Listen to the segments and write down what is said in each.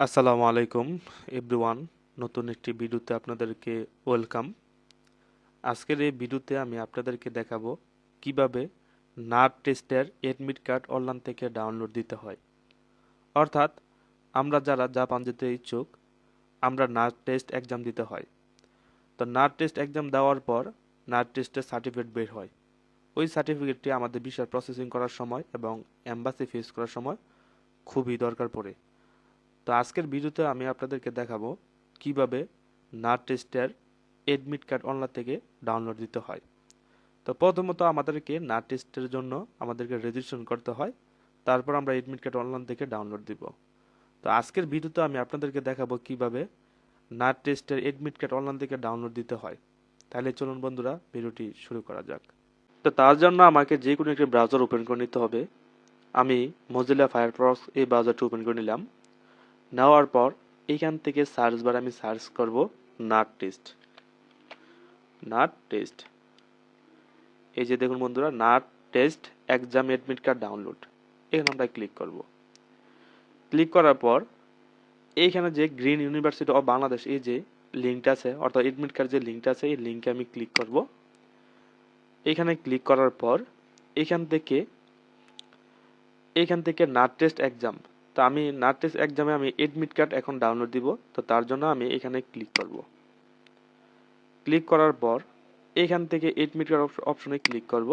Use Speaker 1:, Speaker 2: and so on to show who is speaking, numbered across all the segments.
Speaker 1: আসসালামু আলাইকুম, এভরিওয়ান। নতুন একটি ভিডিওতে আপনাদেরকে ওয়েলকাম। আজকের এই ভিডিওতে আমি আপনাদেরকে দেখাবো কীভাবে নাট টেস্টের এডমিট কার্ড অনলাইন থেকে ডাউনলোড দিতে হয়। অর্থাৎ, আমরা যারা জাপান যেতে ইচ্ছুক, আমরা নাট টেস্ট এক্সাম দিতে হয়। তো নাট টেস্ট এক্সাম দেওয়ার পর নাট টেস্টের সার্টিফিকেট বের হয়। ওই সার্টিফিকেটটি আমাদের ভিসা প্রসেসিং করার সময় এবং এম্বাসি ফেস করার সময় খুবই দরকার পড়ে। তো আজকের ভিডিওতে আমি আপনাদেরকে দেখাবো কীভাবে নাট টেস্টের এডমিট কার্ড অনলাইন থেকে ডাউনলোড দিতে হয়। তো প্রথমত আমাদেরকে নাট টেস্টের জন্য আমাদেরকে রেজিস্ট্রেশন করতে হয়, তারপর আমরা এডমিট কার্ড অনলাইন থেকে ডাউনলোড দিব। তো আজকের ভিডিওতে আমি আপনাদেরকে দেখাবো কীভাবে নাট টেস্টের এডমিট কার্ড অনলাইন থেকে ডাউনলোড দিতে হয়। তাহলে চলুন বন্ধুরা, ভিডিওটি শুরু করা যাক। তো তার জন্য আমাকে যে কোনো একটি ব্রাউজার ওপেন করে নিতে হবে। আমি মজিলা ফায়ারফক্স এই ব্রাউজারটি ওপেন করে নিলাম। নেওয়ার পর এইখান থেকে সার্চ বার আমি সার্চ করব নাট টেস্ট। Nut test. এই যে দেখুন বন্ধুরা, NAT test exam admit card download. এখানে আমরা ক্লিক করব। ক্লিক করার পর এইখানে যে গ্রিন ইউনিভার্সিটি অফ বাংলাদেশ, এই যে লিঙ্কটা আছে, অর্থাৎ এডমিট কার্ড যে লিঙ্কটা আছে, এই লিঙ্কে আমি ক্লিক করব। এখানে ক্লিক করার পর এখান থেকে এখান থেকে নাট টেস্ট এক্সাম। তো আমি নাট টেস্ট এক্সামে আমি এডমিট কার্ড এখন ডাউনলোড দিব, তো তার জন্য আমি এখানে ক্লিক করব। ক্লিক করার পর এখান থেকে এডমিট কার্ড অপশনে ক্লিক করব।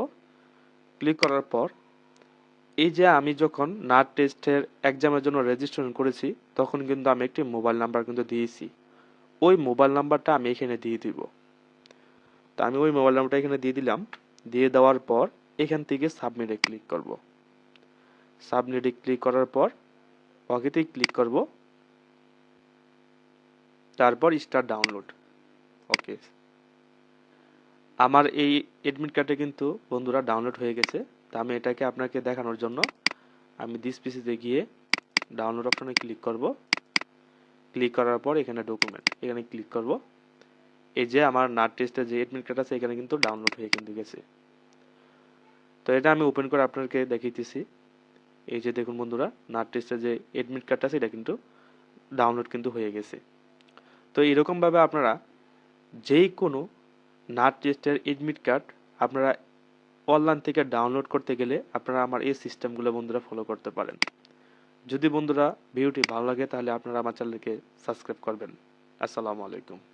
Speaker 1: ক্লিক করার পর এই যে আমি যখন নাট টেস্টের এক্সামের জন্য রেজিস্ট্রেশন করেছি, তখন কিন্তু আমি একটি মোবাইল নাম্বার কিন্তু দিয়েছি। ওই মোবাইল নাম্বারটা আমি এখানে দিয়ে দিব। তো আমি ওই মোবাইল নাম্বারটা এখানে দিয়ে দিলাম। দিয়ে দেওয়ার পর এখান থেকে সাবমিটে ক্লিক করব। সাবমিটে ক্লিক করার পর ওকেতেই ক্লিক করব। তারপর স্টার্ট ডাউনলোড ওকে আমার এই এডমিট কার্ডে কিন্তু বন্ধুরা ডাউনলোড হয়ে গেছে। তা আমি এটাকে আপনাকে দেখানোর জন্য আমি দিস পিসিতে গিয়ে ডাউনলোড অপশনে ক্লিক করব। ক্লিক করার পর এখানে ডকুমেন্ট এখানে ক্লিক করব। এই যে আমার নাট টেস্টের যে এডমিট কার্ড আছে, এখানে কিন্তু ডাউনলোড হয়ে কিন্তু গেছে। তো এটা আমি ওপেন করে আপনাকে দেখিয়েছি এই যে দেখুন বন্ধুরা, নাট টেস্টের যে এডমিট কার্ডটা এটা কিন্তু ডাউনলোড কিন্তু হয়ে গেছে। তো এরকমভাবে আপনারা যেই কোনো নাট টেস্টের এডমিট কার্ড আপনারা অনলাইন থেকে ডাউনলোড করতে গেলে আপনারা আমার এই সিস্টেমগুলো বন্ধুরা ফলো করতে পারেন। যদি বন্ধুরা ভিডিওটি ভালো লাগে, তাহলে আপনারা আমার চ্যানেলকে সাবস্ক্রাইব করবেন। আসসালামু আলাইকুম।